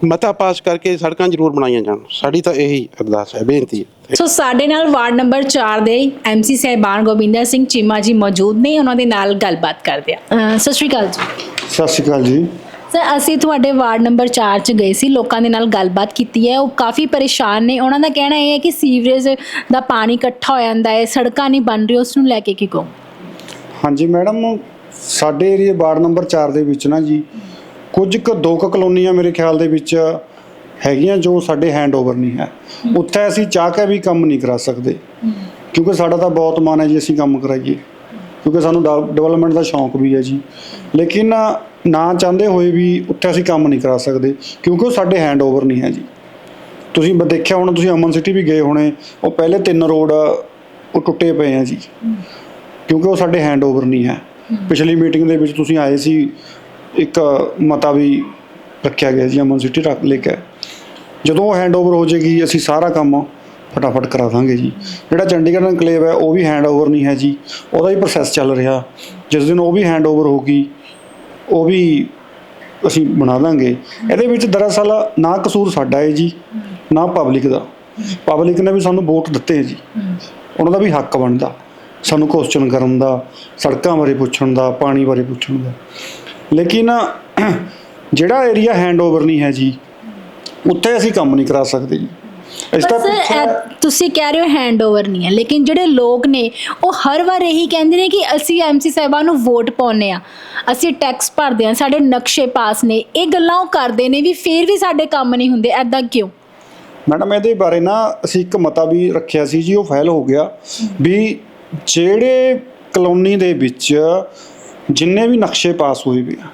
Speaker 8: ਮਤਾ ਪਾਸ ਕਰਕੇ ਸੜਕਾਂ ਜ਼ਰੂਰ ਬਣਾਈਆਂ ਜਾਣ। ਸਾਡੀ ਤਾਂ ਇਹੀ ਅਰਦਾਸ ਹੈ ਬੇਨਤੀ ਹੈ।
Speaker 4: ਸੋ ਸਾਡੇ ਨਾਲ ਵਾਰਡ ਨੰਬਰ 4 ਦੇ ਐਮਸੀ ਸਹਿਬਾਨ ਗੋਬਿੰਦਰ ਸਿੰਘ ਚੀਮਾ ਜੀ ਮੌਜੂਦ ਨੇ ਉਹਨਾਂ ਦੇ ਨਾਲ ਗੱਲਬਾਤ ਕਰਦੇ ਆ ਸਤਿ ਸ਼੍ਰੀ ਅਕਾਲ ਜੀ।
Speaker 3: ਸਤਿ ਸ਼੍ਰੀ ਅਕਾਲ ਜੀ।
Speaker 4: ਸਰ ਅਸੀਂ ਤੁਹਾਡੇ ਵਾਰਡ ਨੰਬਰ 4 ਚ ਗਏ ਸੀ, ਲੋਕਾਂ ਦੇ ਨਾਲ ਗੱਲਬਾਤ ਕੀਤੀ ਹੈ, ਉਹ ਕਾਫੀ ਪਰੇਸ਼ਾਨ ਨੇ। ਉਹਨਾਂ ਦਾ ਕਹਿਣਾ ਇਹ ਹੈ ਕਿ ਸੀਵਰੇਜ ਦਾ ਪਾਣੀ ਇਕੱਠਾ ਹੋ ਜਾਂਦਾ ਹੈ, ਸੜਕਾਂ ਨਹੀਂ ਬਣ ਰਹੀ ਉਸ ਨੂੰ ਲੈ ਕੇ ਕੀ ਕਹੋ?
Speaker 3: ਹਾਂਜੀ, ਮੈਡਮ, ਸਾਡੇ ਏਰੀਆ ਵਾਰਡ ਨੰਬਰ 4 ਦੇ ਵਿੱਚ ਨਾ ਜੀ, ਕੁਝ ਕੁ ਦੋ ਕੁ ਕਲੋਨੀਆਂ ਮੇਰੇ ਖਿਆਲ ਦੇ ਵਿੱਚ ਹੈਗੀਆਂ ਜੋ ਸਾਡੇ ਹੈਂਡਓਵਰ ਨਹੀਂ ਹੈ। ਉੱਥੇ ਅਸੀਂ ਚਾਹ ਕੇ ਵੀ ਕੰਮ ਨਹੀਂ ਕਰਾ ਸਕਦੇ। ਕਿਉਂਕਿ ਸਾਡਾ ਤਾਂ ਬਹੁਤ ਮਨ ਹੈ ਜੀ, ਅਸੀਂ ਕੰਮ ਕਰਾਈਏ। ਕਿਉਂਕਿ ਸਾਨੂੰ ਡਿਵੈਲਪਮੈਂਟ ਦਾ ਸ਼ੌਂਕ ਵੀ ਹੈ ਜੀ। ਲੇਕਿਨ ਨਾ ਚਾਹੁੰਦੇ ਹੋਏ ਵੀ ਉੱਥੇ ਅਸੀਂ ਕੰਮ ਨਹੀਂ ਕਰਾ ਸਕਦੇ, ਕਿਉਂਕਿ ਉਹ ਸਾਡੇ ਹੈਂਡਓਵਰ ਨਹੀਂ ਹੈ ਜੀ। ਤੁਸੀਂ ਦੇਖਿਆ ਹੋਣਾ, ਤੁਸੀਂ ਅਮਨ ਸਿਟੀ ਵੀ ਗਏ ਹੋਣੇ, ਉਹ ਪਹਿਲੇ ਤਿੰਨ ਰੋਡ ਉਹ ਟੁੱਟੇ ਪਏ ਆ ਜੀ। ਕਿਉਂਕਿ ਉਹ ਸਾਡੇ ਹੈਂਡਓਵਰ ਨਹੀਂ ਹੈ। ਪਿਛਲੀ ਮੀਟਿੰਗ ਦੇ ਵਿੱਚ ਤੁਸੀਂ ਆਏ ਸੀ, ਇੱਕ ਮਤਾ ਵੀ ਰੱਖਿਆ ਗਿਆ ਜੀ, ਅਮਨ ਸਿਟੀ ਰੱਖ ਲੈ ਕੇ। ਜਦੋਂ ਉਹ ਹੈਂਡਓਵਰ ਹੋ ਜਾਏਗੀ, ਅਸੀਂ ਸਾਰਾ ਕੰਮ ਫਟਾਫਟ ਕਰਾ ਦਾਂਗੇ ਜੀ। ਜਿਹੜਾ ਚੰਡੀਗੜ੍ਹ ਇਨਕਲੇਵ ਹੈ, ਉਹ ਵੀ ਹੈਂਡਓਵਰ ਨਹੀਂ ਹੈ ਜੀ। ਉਹਦਾ ਹੀ ਪ੍ਰੋਸੈਸ ਚੱਲ ਰਿਹਾ। ਜਿਸ ਦਿਨ ਉਹ ਵੀ ਹੈਂਡਓਵਰ ਹੋਗੀ ਉਹ ਵੀ ਅਸੀਂ ਬਣਾ ਦਾਂਗੇ ਇਹਦੇ ਵਿੱਚ ਦਰਅਸਲ ਨਾ ਕਸੂਰ ਸਾਡਾ ਹੈ ਜੀ, ਨਾ ਪਬਲਿਕ ਦਾ। ਪਬਲਿਕ ਨੇ ਵੀ ਸਾਨੂੰ ਵੋਟ ਦਿੱਤੇ ਜੀ। ਉਹਨਾਂ ਦਾ ਵੀ ਹੱਕ ਬਣਦਾ। ਸਾਨੂੰ ਕੁਐਸਚਨ ਕਰਨ ਦਾ, ਸੜਕਾਂ ਬਾਰੇ ਪੁੱਛਣ ਦਾ, ਪਾਣੀ ਬਾਰੇ ਪੁੱਛਣ ਦਾ। ਲੇਕਿਨ ਜਿਹੜਾ ਏਰੀਆ ਹੈਂਡਓਵਰ ਨਹੀਂ ਹੈ ਜੀ, ਉੱਥੇ ਅਸੀਂ ਕੰਮ ਨਹੀਂ ਕਰਾ ਸਕਦੇ ਜੀ। ਇਸ ਪਿੱਛੇ-
Speaker 4: ਇਹ ਤੁਸੀਂ ਕਹਿ ਰਹੇ ਹੋ ਹੈਂਡਓਵਰ ਨਹੀਂ ਹੈ ਲੇਕਿਨ ਜਿਹੜੇ ਲੋਕ ਨੇ ਉਹ ਹਰ ਵਾਰ ਇਹੀ ਕਹਿੰਦੇ ਨੇ ਕਿ ਅਸੀਂ ਐਮਸੀ ਸਾਹਿਬਾਨ ਨੂੰ ਵੋਟ ਪਾਉਂਦੇ ਆ ਅਸੀਂ ਟੈਕਸ ਭਰਦੇ ਆ ਸਾਡੇ ਨਕਸ਼ੇ ਪਾਸ ਨੇ। ਇਹ ਗੱਲਾਂ ਉਹ ਕਰਦੇ ਨੇ ਵੀ ਫੇਰ ਵੀ ਸਾਡੇ ਕੰਮ ਨਹੀਂ ਹੁੰਦੇ ਐਦਾਂ ਕਿਉਂ?
Speaker 3: ਮੈਡਮ ਇਹਦੇ ਬਾਰੇ ਨਾ ਅਸੀਂ ਇੱਕ ਮਤਾ ਵੀ ਰੱਖਿਆ ਸੀ ਜੀ ਉਹ ਫਾਈਲ ਹੋ ਗਿਆ ਵੀ ਜਿਹੜੇ ਕਲੋਨੀ ਦੇ ਵਿੱਚ ਜਿੰਨੇ ਵੀ ਨਕਸ਼ੇ ਪਾਸ ਹੋਏ ਵੀ ਆ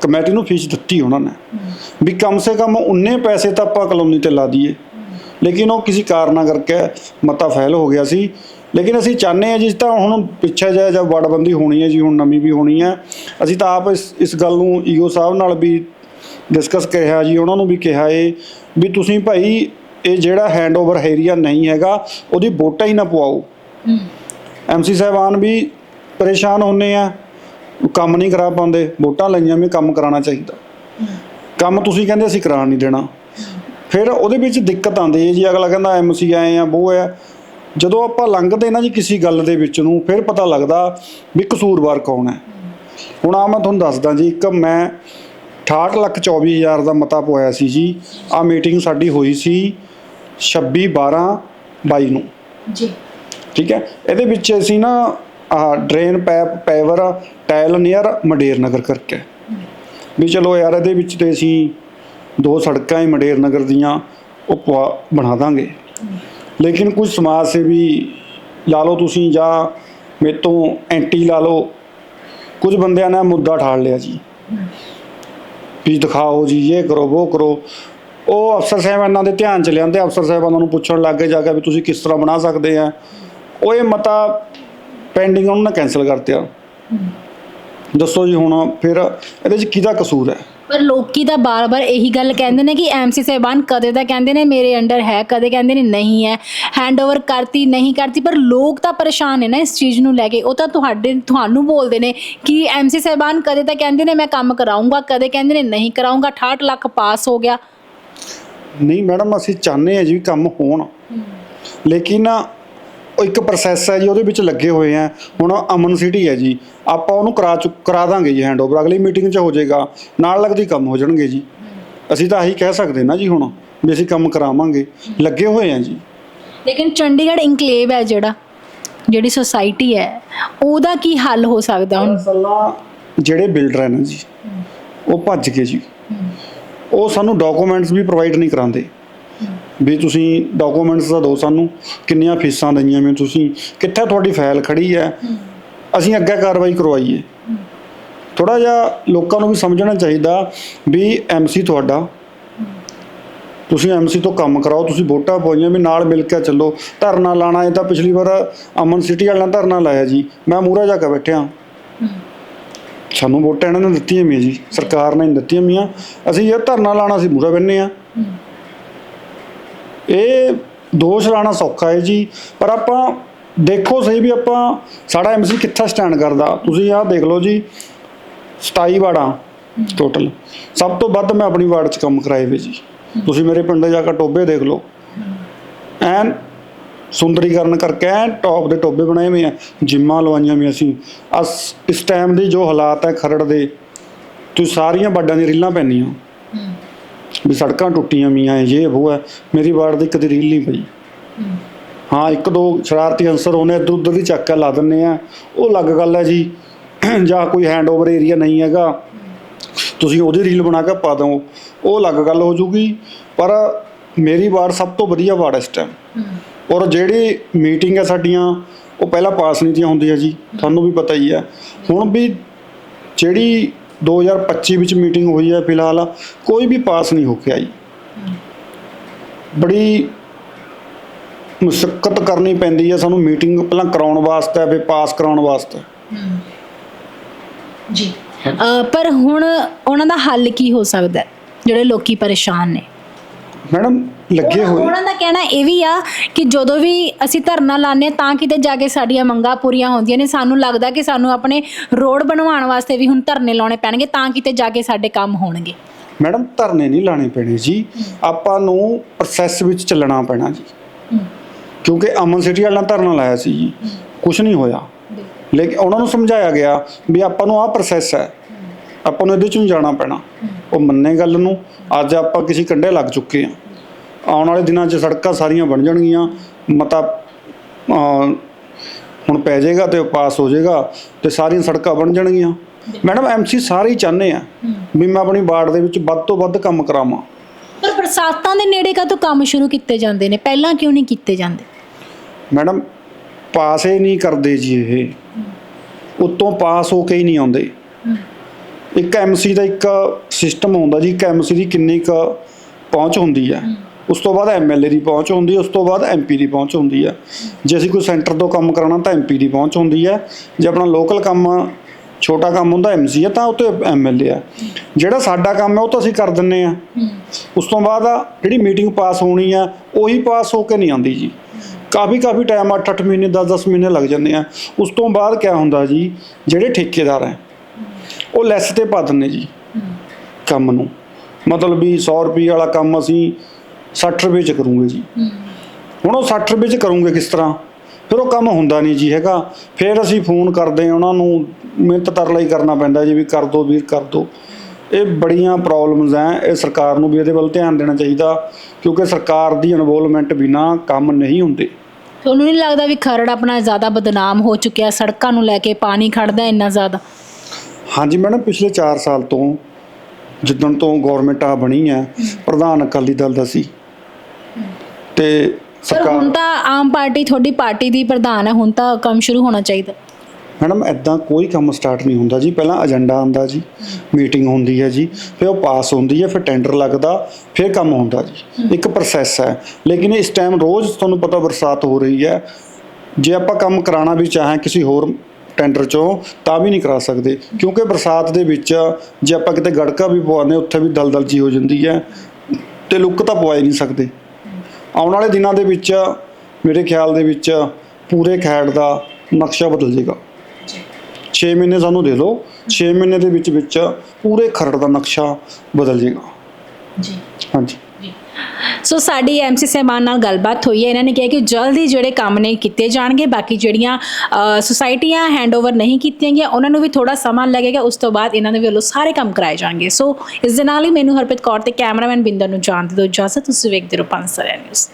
Speaker 3: ਕਮੇਟੀ ਨੂੰ ਫੀਸ ਦਿੱਤੀ ਉਹਨਾਂ ਨੇ। ਵੀ ਕਮ ਸੇ ਕਮ ਉਨੇ ਪੈਸੇ ਤਾਂ ਆਪਾਂ ਕਲੋਨੀ ਤੇ ਲਾ ਦਈਏ। ਲੇਕਿਨ ਉਹ ਕਿਸੇ ਕਾਰਨਾਂ ਕਰਕੇ ਮਤਾ ਫਾਈਲ ਹੋ ਗਿਆ ਸੀ। ਲੇਕਿਨ ਅਸੀਂ ਚਾਹੁੰਦੇ ਹਾਂ ਜਿਸ ਤਾਂ ਹੁਣ ਪਿੱਛੇ ਜਾਏ ਜਦ ਵੜਬੰਦੀ ਹੋਣੀ ਹੈ ਜੀ ਹੁਣ ਨਵੀਂ ਵੀ ਹੋਣੀ ਹੈ ਅਸੀਂ ਤਾਂ ਆਪ ਇਸ ਇਸ ਗੱਲ ਨੂੰ ਈਓ ਸਾਹਿਬ ਨਾਲ ਵੀ ਡਿਸਕਸ ਕਿਹਾ ਜੀ ਉਹਨਾਂ ਨੂੰ ਵੀ ਕਿਹਾ ਏ ਵੀ ਤੁਸੀਂ ਭਾਈ ਇਹ ਜਿਹੜਾ ਹੈਂਡਓਵਰ ਏਰੀਆ ਨਹੀਂ ਹੈਗਾ ਉਹਦੀ ਵੋਟਾਂ ਹੀ ਨਾ ਪਵਾਓ। ਐਮਸੀ ਸਾਹਿਬਾਨ ਵੀ ਪਰੇਸ਼ਾਨ ਹੁੰਨੇ ਆ ਕੰਮ ਨਹੀਂ ਕਰਾ ਪਾਉਂਦੇ ਵੋਟਾਂ ਲਈਆਂ ਵੀ ਕੰਮ ਕਰਾਉਣਾ ਚਾਹੀਦਾ। ਕੰਮ ਤੁਸੀਂ ਕਹਿੰਦੇ ਅਸੀਂ ਕਰਾਉਣ ਨਹੀਂ ਦੇਣਾ। ਫਿਰ ਉਹਦੇ ਵਿੱਚ ਦਿੱਕਤ ਆਉਂਦੀ ਹੈ ਜੀ ਅਗਲਾ ਕਹਿੰਦਾ ਐਮਸੀ ਆਏ ਆ ਉਹ ਹੈ ਜਦੋਂ ਆਪਾਂ ਲੰਘਦੇ ਨਾ ਜੀ ਕਿਸੇ ਗੱਲ ਦੇ ਵਿੱਚ ਨੂੰ ਫਿਰ ਪਤਾ ਲੱਗਦਾ ਵੀ ਕਸੂਰਵਾਰ ਕੌਣ ਹੈ। ਹੁਣ ਆ ਮੈਂ ਤੁਹਾਨੂੰ ਦੱਸਦਾ ਜੀ ਇੱਕ ਮੈਂ 68 ਲੱਖ 24 ਹਜ਼ਾਰ ਦਾ ਮਤਾ ਪਵਾਇਆ ਸੀ ਜੀ ਆ ਮੀਟਿੰਗ ਸਾਡੀ ਹੋਈ ਸੀ 26 12 22 ਨੂੰ।
Speaker 4: ਜੀ।
Speaker 3: ਠੀਕ ਹੈ ਇਹਦੇ ਵਿੱਚ ਅਸੀਂ ਨਾ ਆਹ drain pipe paver tile near Mander Nagar ਕਰਕੇ। ਵੀ ਚਲੋ ਯਾਰ ਇਹਦੇ ਵਿੱਚ ਤੇ ਅਸੀਂ ਦੋ ਸੜਕਾਂ ਹੀ ਮੰਡੇਰ ਨਗਰ ਦੀਆਂ ਉਹ ਬਣਾ ਦਾਂਗੇ। ਲੇਕਿਨ ਕੁਝ ਸਮਾਜ ਸੇਵੀ ਲਾ ਲਓ ਤੁਸੀਂ ਜਾਂ ਮੇਰੇ ਤੋਂ ਐਂਟੀ ਲਾ ਲਓ ਕੁਝ ਬੰਦਿਆਂ ਨੇ ਮੁੱਦਾ ਠਾਲ ਲਿਆ ਜੀ। ਵੀ ਦਿਖਾਓ ਜੀ ਇਹ ਕਰੋ ਉਹ ਕਰੋ। ਉਹ ਅਫਸਰ ਸਾਹਿਬਾਨਾਂ ਦੇ ਧਿਆਨ ਚ ਲਿਆਂਦੇ ਅਫਸਰ ਸਾਹਿਬਾਨਾਂ ਨੂੰ ਪੁੱਛਣ ਲੱਗੇ ਜਾ ਕੇ ਵੀ ਤੁਸੀਂ ਕਿਸ ਤਰ੍ਹਾਂ ਬਣਾ ਸਕਦੇ ਆ। ਉਹ ਇਹ ਮਤਾ ਪੈਂਡਿੰਗ ਉਹਨਾਂ ਨੇ ਕੈਨਸਲ ਕਰਤਿਆ। ਦੱਸੋ ਜੀ ਹੁਣ ਫਿਰ ਇਹਦੇ ਚ ਕਿਹਦਾ ਕਸੂਰ ਹੈ?
Speaker 4: ਪਰ ਲੋਕੀ ਤਾਂ ਬਾਰ-ਬਾਰ ਇਹੀ ਗੱਲ ਕਹਿੰਦੇ ਨੇ ਕਿ ਐਮਸੀ ਸਾਹਿਬਾਨ ਕਦੇ ਤਾਂ ਕਹਿੰਦੇ ਨੇ ਮੇਰੇ ਅੰਡਰ ਹੈ ਕਦੇ ਕਹਿੰਦੇ ਨੇ ਨਹੀਂ ਹੈ ਹੈਂਡਓਵਰ ਕਰਤੀ ਨਹੀਂ ਕਰਤੀ ਪਰ ਲੋਕ ਤਾਂ ਪਰੇਸ਼ਾਨ ਨੇ ਨਾ ਇਸ ਚੀਜ਼ ਨੂੰ ਲੈ ਕੇ। ਉਹ ਤਾਂ ਤੁਹਾਡੇ ਤੁਹਾਨੂੰ ਬੋਲਦੇ ਨੇ ਕਿ ਐਮਸੀ ਸਾਹਿਬਾਨ ਕਦੇ ਤਾਂ ਕਹਿੰਦੇ ਨੇ ਮੈਂ ਕੰਮ ਕਰਾਉਂਗਾ ਕਦੇ ਕਹਿੰਦੇ ਨੇ ਨਹੀਂ ਕਰਾਉਂਗਾ 68 ਲੱਖ ਪਾਸ ਹੋ ਗਿਆ।
Speaker 3: ਨਹੀਂ ਮੈਡਮ ਅਸੀਂ ਚਾਹੁੰਦੇ ਹਾਂ ਜੀ ਕੰਮ ਹੋਣ। ਲੇਕਿਨ ਉਹ ਇੱਕ ਪ੍ਰੋਸੈਸ ਹੈ ਜੀ ਉਹਦੇ ਵਿੱਚ ਲੱਗੇ ਹੋਏ ਆ ਹੁਣ ਅਮਨ ਸਿਟੀ ਹੈ ਜੀ। ਆਪਾਂ ਉਹਨੂੰ ਕਰਾ ਚੁੱਕ ਕਰਾ ਦਾਂਗੇ ਜੀ ਹੈਂਡਓਵਰ ਅਗਲੀ ਮੀਟਿੰਗ 'ਚ ਹੋ ਜਾਏਗਾ। ਨਾਲ ਲੱਗਦੀ ਕੰਮ ਹੋ ਜਾਣਗੇ ਜੀ। ਅਸੀਂ ਤਾਂ ਆਹੀ ਕਹਿ ਸਕਦੇ ਨਾ ਜੀ ਹੁਣ ਵੀ ਅਸੀਂ ਕੰਮ ਕਰਾਵਾਂਗੇ। ਲੱਗੇ ਹੋਏ ਆ ਜੀ।
Speaker 4: ਲੇਕਿਨ ਚੰਡੀਗੜ੍ਹ ਇਨਕਲੇਵ ਹੈ ਜਿਹੜਾ ਜਿਹੜੀ ਸੁਸਾਇਟੀ ਹੈ ਉਹਦਾ ਕੀ ਹੱਲ ਹੋ ਸਕਦਾ ਹੁਣ?
Speaker 3: ਜਿਹੜੇ ਬਿਲਡਰ ਹੈ ਨਾ ਜੀ ਉਹ ਭੱਜ ਗਏ ਜੀ। ਉਹ ਸਾਨੂੰ ਡਾਕੂਮੈਂਟਸ ਵੀ ਪ੍ਰੋਵਾਈਡ ਨਹੀਂ ਕਰਾਉਂਦੇ। ਵੀ ਤੁਸੀਂ ਡਾਕੂਮੈਂਟਸ ਦਾ ਦਿਓ ਸਾਨੂੰ, ਕਿੰਨੀਆਂ ਫੀਸਾਂ ਦਈਆਂ ਵੀ ਤੁਸੀਂ, ਕਿੱਥੇ ਤੁਹਾਡੀ ਫਾਈਲ ਖੜੀ ਹੈ, ਅਸੀਂ ਅੱਗੇ ਕਾਰਵਾਈ ਕਰਵਾਈਏ। ਥੋੜਾ ਜਿਹਾ ਲੋਕਾਂ ਨੂੰ ਵੀ ਸਮਝਣਾ ਚਾਹੀਦਾ ਵੀ ਐਮਸੀ ਤੁਹਾਡਾ। ਤੁਸੀਂ ਐਮਸੀ ਤੋਂ ਕੰਮ ਕਰਾਓ, ਤੁਸੀਂ ਵੋਟਾਂ ਪਾਈਆਂ ਵੀ ਨਾਲ ਮਿਲ ਕੇ ਚੱਲੋ। ਧਰਨਾ ਲਾਣਾ ਇਹ ਤਾਂ ਪਿਛਲੀ ਵਾਰ ਅਮਨ ਸਿਟੀ ਵਾਲਿਆਂ ਨੇ ਧਰਨਾ ਲਾਇਆ ਜੀ, ਮੈਂ ਮੂਹਰੇ ਜਾ ਕੇ ਬੈਠਿਆ। ਸਾਨੂੰ ਵੋਟਾਂ ਇਹਨਾਂ ਨੇ ਦਿੱਤੀਆਂ ਮੀਆਂ ਜੀ, ਸਰਕਾਰ ਨੇ ਦਿੱਤੀਆਂ ਮੀਆਂ ਅਸੀਂ ਇਹ ਧਰਨਾ ਲਾਣਾ ਸੀ ਮੂਹਰੇ ਬੰਨੇ ਆ ਇਹ ਦੋਸ਼ ਲਾਣਾ ਸੌਖਾ ਹੈ ਜੀ, ਪਰ ਆਪਾਂ ਦੇਖੋ ਸਹੀ ਵੀ ਆਪਾਂ ਸਾਡਾ ਐਮਸੀ ਕਿੱਥਾ ਸਟੈਂਡ ਕਰਦਾ। ਤੁਸੀਂ ਆਹ ਦੇਖ ਲਓ ਜੀ 27 ਵਾਰਡਾਂ ਟੋਟਲ ਸਭ ਤੋਂ ਵੱਧ ਮੈਂ ਆਪਣੀ ਵਾਰਡ 'ਚ ਕੰਮ ਕਰਾਏ ਵੇ ਜੀ। ਤੁਸੀਂ ਮੇਰੇ ਪਿੰਡ ਜਾ ਕੇ ਟੋਬੇ ਦੇਖ ਲਓ। ਐਨ ਸੁੰਦਰੀਕਰਨ ਕਰਕੇ ਐਨ ਟੌਪ ਦੇ ਟੋਬੇ ਬਣਾਏ ਹੋਏ ਆ, ਜਿੰਮਾਂ ਲਵਾਈਆਂ ਵੀ ਅਸੀਂ। ਅਸ ਇਸ ਟਾਈਮ ਦੀ ਜੋ ਹਾਲਾਤ ਹੈ ਖਰੜ ਦੇ, ਤੁਸੀਂ ਸਾਰੀਆਂ ਵੱਡਾਂ ਦੀ ਰੀਲਾਂ ਪੈਂਦੀਆਂ। ਵੀ ਸੜਕਾਂ ਟੁੱਟੀਆਂ ਮੀਆਂ ਇਹ ਉਹ ਹੈ। ਮੇਰੀ ਵਾਰਡ ਦੀ ਕਦੇ ਰੀਲ ਨਹੀਂ ਪਈ। ਹਾਂ ਇੱਕ ਦੋ ਸ਼ਰਾਰਤੀ ਅਨਸਰ ਉਹਨੇ ਇੱਧਰ ਉੱਧਰ ਦੀ ਚੱਕਾ ਲਾ ਦਿੰਨੇ ਆ। ਉਹ ਅਲੱਗ ਗੱਲ ਹੈ ਜੀ। ਜਾਂ ਕੋਈ ਹੈਂਡਓਵਰ ਏਰੀਆ ਨਹੀਂ ਹੈਗਾ। ਤੁਸੀਂ ਉਹਦੀ ਰੀਲ ਬਣਾ ਕੇ ਪਾ ਦਿਓ। ਉਹ ਅਲੱਗ ਗੱਲ ਹੋ ਜੂਗੀ। ਪਰ ਮੇਰੀ ਵਾਰਡ ਸਭ ਤੋਂ ਵਧੀਆ ਵਾਰਡ ਹੈ ਇਸ ਟਾਈਮ ਔਰ ਜਿਹੜੀ ਮੀਟਿੰਗ ਹੈ ਸਾਡੀਆਂ ਉਹ ਪਹਿਲਾਂ ਪਾਸ ਨਹੀਂ ਦੀਆਂ ਹੁੰਦੀਆਂ ਜੀ। ਤੁਹਾਨੂੰ ਵੀ ਪਤਾ ਹੀ ਹੈ। ਹੁਣ ਵੀ ਜਿਹੜੀ 2025 ਵਿੱਚ ਮੀਟਿੰਗ ਹੋਈ ਹੈ ਫਿਲਹਾਲ। ਕੋਈ ਵੀ ਪਾਸ ਨਹੀਂ ਹੋ ਕੇ ਆਈ। ਬੜੀ ਮੁਸ਼ਕਲ ਕਰਨੀ ਪੈਂਦੀ ਹੈ। ਸਾਨੂੰ ਮੀਟਿੰਗ ਪਹਿਲਾਂ ਕਰਾਉਣ ਵਾਸਤੇ ਫਿਰ ਪਾਸ ਕਰਾਉਣ ਵਾਸਤੇ।
Speaker 4: ਜੀ। ਪਰ ਹੁਣ ਉਹਨਾਂ ਦਾ ਹੱਲ ਕੀ ਹੋ ਸਕਦਾ ਹੈ? ਜਿਹੜੇ ਲੋਕੀ ਪਰੇਸ਼ਾਨ ਨੇ।
Speaker 3: ਮੈਡਮ ਲੱਗੇ ਹੋਏ।
Speaker 4: ਉਹਨਾਂ ਦਾ ਕਹਿਣਾ ਇਹ ਵੀ ਆ ਕਿ ਜਦੋਂ ਵੀ ਅਸੀਂ ਧਰਨਾ ਹਾਂ ਤਾਂ ਕਿਤੇ ਜਾ ਕੇ ਸਾਡੀਆਂ ਮੰਗਾਂ ਪੂਰੀਆਂ ਹੁੰਦੀਆਂ ਨੇ। ਸਾਨੂੰ ਲੱਗਦਾ ਕਿ ਸਾਨੂੰ ਆਪਣੇ ਰੋਡ ਬਣਵਾਉਣ ਵਾਸਤੇ ਵੀ ਹੁਣ ਧਰਨੇ ਲਾਉਣੇ ਪੈਣਗੇ ਤਾਂ ਕਿਤੇ ਜਾ ਕੇ ਸਾਡੇ ਕੰਮ ਹੋਣਗੇ।
Speaker 3: ਮੈਡਮ ਧਰਨੇ ਨਹੀਂ ਲਾਣੇ ਪੈਣੇ ਜੀ। ਆਪਾਂ ਨੂੰ ਪ੍ਰੋਸੈਸ ਵਿੱਚ ਚੱਲਣਾ ਪੈਣਾ ਜੀ। ਕਿਉਂਕਿ ਅਮਨ ਸਿਟੀ ਵਾਲਾ ਧਰਨਾ ਲਾਇਆ ਸੀ ਜੀ। ਕੁਝ ਨਹੀਂ ਹੋਇਆ। ਲੇਕਿਨ ਉਹਨਾਂ ਨੂੰ ਸਮਝਾਇਆ ਗਿਆ ਵੀ ਆਪਾਂ ਨੂੰ ਆਹ ਪ੍ਰੋਸੈਸ ਹੈ। ਆਪਾਂ ਨੂੰ ਇਹਦੇ ਚੋਂ ਜਾਣਾ ਪੈਣਾ। ਉਹ ਮੰਨੇ ਗੱਲ ਨੂੰ। ਅੱਜ ਆਪਾਂ ਕਿਸੇ ਕੰਡੇ ਲੱਗ ਚੁੱਕੇ ਆ ਆਉਣ ਵਾਲੇ ਦਿਨਾਂ 'ਚ ਸੜਕਾਂ ਸਾਰੀਆਂ ਬਣ ਜਾਣਗੀਆਂ ਮਤਾ ਹੁਣ ਪੈ ਜਾਏਗਾ ਤੇ ਪਾਸ ਹੋ ਜਾਏਗਾ ਤੇ ਸਾਰੀਆਂ ਸੜਕਾਂ ਬਣ ਜਾਣਗੀਆਂ। ਮੈਡਮ ਐਮਸੀ ਸਾਰੇ ਹੀ ਚਾਹੁੰਦੇ ਆ ਵੀ ਮੈਂ ਆਪਣੀ ਵਾਰਡ ਦੇ ਵਿੱਚ ਵੱਧ ਤੋਂ ਵੱਧ ਕੰਮ ਕਰਾਵਾਂ।
Speaker 4: ਪਰ ਬਰਸਾਤਾਂ ਦੇ ਨੇੜੇ ਕਾ ਕੰਮ ਸ਼ੁਰੂ ਕੀਤੇ ਜਾਂਦੇ ਨੇ? ਪਹਿਲਾਂ ਕਿਉਂ ਨਹੀਂ ਕੀਤੇ ਜਾਂਦੇ?
Speaker 3: ਮੈਡਮ ਪਾਸ ਹੀ ਨਹੀਂ ਕਰਦੇ ਜੀ ਇਹ। ਉਤੋਂ ਪਾਸ ਹੋ ਕੇ ਹੀ ਨਹੀਂ ਆਉਂਦੇ। ਇੱਕ ਐਮਸੀ ਦਾ ਇੱਕ ਸਿਸਟਮ ਹੁੰਦਾ ਜੀ ਇੱਕ ਐਮਸੀ ਦੀ ਕਿੰਨੀ ਕੁ ਪਹੁੰਚ ਹੁੰਦੀ ਹੈ। ਉਸ ਤੋਂ ਬਾਅਦ ਐਮਐਲਏ ਦੀ ਪਹੁੰਚ ਹੁੰਦੀ ਹੈ ਉਸ ਤੋਂ ਬਾਅਦ ਐਮਪੀ ਦੀ ਪਹੁੰਚ ਹੁੰਦੀ ਹੈ। ਜੇ ਅਸੀਂ ਕੋਈ ਸੈਂਟਰ ਤੋਂ ਕੰਮ ਕਰਾਉਣਾ ਤਾਂ ਐਮਪੀ ਦੀ ਪਹੁੰਚ ਹੁੰਦੀ ਹੈ। ਜੇ ਆਪਣਾ ਲੋਕਲ ਕੰਮ ਛੋਟਾ ਕੰਮ ਹੁੰਦਾ ਐਮਸੀ ਹੈ ਤਾਂ ਉਹ ਤੇ ਐਮਐਲਏ ਹੈ। ਜਿਹੜਾ ਸਾਡਾ ਕੰਮ ਹੈ ਉਹ ਤਾਂ ਅਸੀਂ ਕਰ ਦਿੰਨੇ ਆ ਉਸ ਤੋਂ ਬਾਅਦ ਆ ਜਿਹੜੀ ਮੀਟਿੰਗ ਪਾਸ ਹੋਣੀ ਆ ਉਹੀ ਪਾਸ ਹੋ ਕੇ ਨਹੀਂ ਆਉਂਦੀ ਜੀ। ਕਾਫੀ ਕਾਫੀ ਟਾਈਮ 8-8 ਮਹੀਨੇ 10-10 ਮਹੀਨੇ ਲੱਗ ਜਾਂਦੇ ਆ। ਉਸ ਤੋਂ ਬਾਅਦ ਕੀ ਹੁੰਦਾ ਜੀ ਜਿਹੜੇ ਠੇਕੇਦਾਰ ਹੈ ਉਹ ਲੈਸ ਤੇ ਪਾ ਦਿੰਦੇ ਜੀ। ਕੰਮ ਨੂੰ। ਮਤਲਬ ਵੀ 100 ਰੁਪਏ ਵਾਲਾ ਕੰਮ ਅਸੀਂ 60 ਰੁਪਏ ਚ ਕਰੂੰਗੇ ਜੀ। ਹੁਣ ਉਹ 60 ਰੁਪਏ ਚ ਕਰੂੰਗੇ ਕਿਸ ਤਰ੍ਹਾਂ? ਫਿਰ ਉਹ ਕੰਮ ਹੁੰਦਾ ਨਹੀਂ ਜੀ ਹੈਗਾ। ਫਿਰ ਅਸੀਂ ਫੋਨ ਕਰਦੇ ਹਾਂ ਉਹਨਾਂ ਨੂੰ ਮਿਹਨਤ ਤਰਲਾ ਹੀ ਕਰਨਾ ਪੈਂਦਾ ਜੀ ਵੀ ਕਰ ਦੋ ਵੀਰ ਕਰ ਦੋ। ਇਹ ਬੜੀਆਂ ਪ੍ਰੋਬਲਮਸ ਹੈ ਇਹ ਸਰਕਾਰ ਨੂੰ ਵੀ ਇਹਦੇ ਵੱਲ ਧਿਆਨ ਦੇਣਾ ਚਾਹੀਦਾ ਕਿਉਂਕਿ ਸਰਕਾਰ ਦੀ ਇਨਵੋਲਵਮੈਂਟ ਬਿਨਾ ਕੰਮ ਨਹੀਂ ਹੁੰਦੇ।
Speaker 4: ਤੁਹਾਨੂੰ ਨਹੀਂ ਲੱਗਦਾ ਵੀ ਖਰੜ ਆਪਣਾ ਜ਼ਿਆਦਾ ਬਦਨਾਮ ਹੋ ਚੁੱਕਿਆ ਸੜਕਾਂ ਨੂੰ ਲੈ ਕੇ ਪਾਣੀ ਖੜਦਾ ਇੰਨਾ ਜ਼ਿਆਦਾ?
Speaker 3: ਹਾਂਜੀ ਮੈਡਮ ਪਿਛਲੇ 4 ਸਾਲ ਤੋਂ ਜਿੱਦਣ ਤੋਂ ਗਵਰਨਮੈਂਟ ਆ ਬਣੀ ਹੈ। ਪ੍ਰਧਾਨ ਅਕਾਲੀ ਦਲ ਦਾ ਸੀ। ਤੇ
Speaker 4: ਹੁਣ
Speaker 3: ਸਰਕਾਰ
Speaker 4: ਤਾਂ ਆਮ ਪਾਰਟੀ ਤੁਹਾਡੀ ਪਾਰਟੀ ਦੀ ਪ੍ਰਧਾਨ ਹੈ ਹੁਣ ਤਾਂ ਕੰਮ ਸ਼ੁਰੂ ਹੋਣਾ ਚਾਹੀਦਾ।
Speaker 3: ਮੈਡਮ ਐਦਾਂ ਕੋਈ ਕੰਮ ਸਟਾਰਟ ਨਹੀਂ ਹੁੰਦਾ ਜੀ। ਪਹਿਲਾਂ ਏਜੰਡਾ ਆਉਂਦਾ ਜੀ ਮੀਟਿੰਗ ਹੁੰਦੀ ਹੈ ਜੀ ਫਿਰ ਉਹ ਪਾਸ ਹੁੰਦੀ ਹੈ ਫਿਰ ਟੈਂਡਰ ਲੱਗਦਾ ਫਿਰ ਕੰਮ ਹੁੰਦਾ ਜੀ। ਇੱਕ ਪ੍ਰੋਸੈਸ ਹੈ। ਲੇਕਿਨ ਇਸ ਟਾਈਮ ਰੋਜ਼ ਤੁਹਾਨੂੰ ਪਤਾ ਬਰਸਾਤ ਹੋ ਰਹੀ ਹੈ। ਜੇ ਆਪਾਂ ਕੰਮ ਕਰਾਉਣਾ ਵੀ ਚਾਹਾਂ ਕਿਸੇ ਹੋਰ ਟੈਂਡਰ ਚੋਂ ਤਾਂ ਵੀ ਨਹੀਂ ਕਰਾ ਸਕਦੇ। ਕਿਉਂਕਿ ਬਰਸਾਤ ਦੇ ਵਿੱਚ ਜੇ ਆਪਾਂ ਕਿਤੇ ਗੜਕਾ ਵੀ ਪਵਾਉਂਦੇ ਉੱਥੇ ਵੀ ਦਲਦਲ ਜੀ ਹੋ ਜਾਂਦੀ ਹੈ ਤੇ ਲੁੱਕ ਤਾਂ ਪਵਾ ਹੀ ਨਹੀਂ ਸਕਦੇ। ਆਉਣ ਵਾਲੇ ਦਿਨਾਂ ਦੇ ਵਿੱਚ ਮੇਰੇ ਖਿਆਲ ਦੇ ਵਿੱਚ ਪੂਰੇ ਖੈੜ ਦਾ ਨਕਸ਼ਾ ਬਦਲ ਜਾਏਗਾ। 6 ਮਹੀਨੇ ਸਾਨੂੰ ਦੇ ਦਿਓ। 6 ਮਹੀਨੇ ਦੇ ਵਿੱਚ ਵਿੱਚ ਪੂਰੇ ਖਰੜ ਦਾ ਨਕਸ਼ਾ ਬਦਲ ਜਾਏਗਾ।
Speaker 4: ਜੀ।
Speaker 3: ਹਾਂਜੀ।
Speaker 4: ਸੋ ਸਾਡੀ ਐਮਸੀ ਸਹਿਬਾਨ ਨਾਲ ਗੱਲਬਾਤ ਹੋਈ ਹੈ। ਇਹਨਾਂ ਨੇ ਕਿਹਾ ਕਿ ਜਲਦੀ ਜਿਹੜੇ ਕੰਮ ਨੇ ਕੀਤੇ ਜਾਣਗੇ ਬਾਕੀ ਜਿਹੜੀਆਂ ਅ, ਸੁਸਾਇਟੀਆਂ ਹੈਂਡਓਵਰ ਨਹੀਂ ਕੀਤੀਆਂ ਗਈਆਂ ਉਹਨਾਂ ਨੂੰ ਵੀ ਥੋੜਾ ਸਮਾਂ ਲੱਗੇਗਾ ਉਸ ਤੋਂ ਬਾਅਦ ਇਹਨਾਂ ਦੇ ਵੱਲੋਂ ਸਾਰੇ ਕੰਮ ਕਰਾਏ ਜਾਣਗੇ। ਸੋ ਇਸ ਦੇ ਨਾਲ ਹੀ ਮੈਨੂੰ ਹਰਪ੍ਰੀਤ ਕੌਰ ਤੇ ਕੈਮਰਾਮੈਨ ਬਿੰਦਰ ਨੂੰ ਜਾਣ ਦਿਓ। ਇਜਾਜ਼ਤ ਤੁਸੀਂ ਵੇਖਦੇ ਰਹੋ ਪੰਸਰ ਨਿਊਜ਼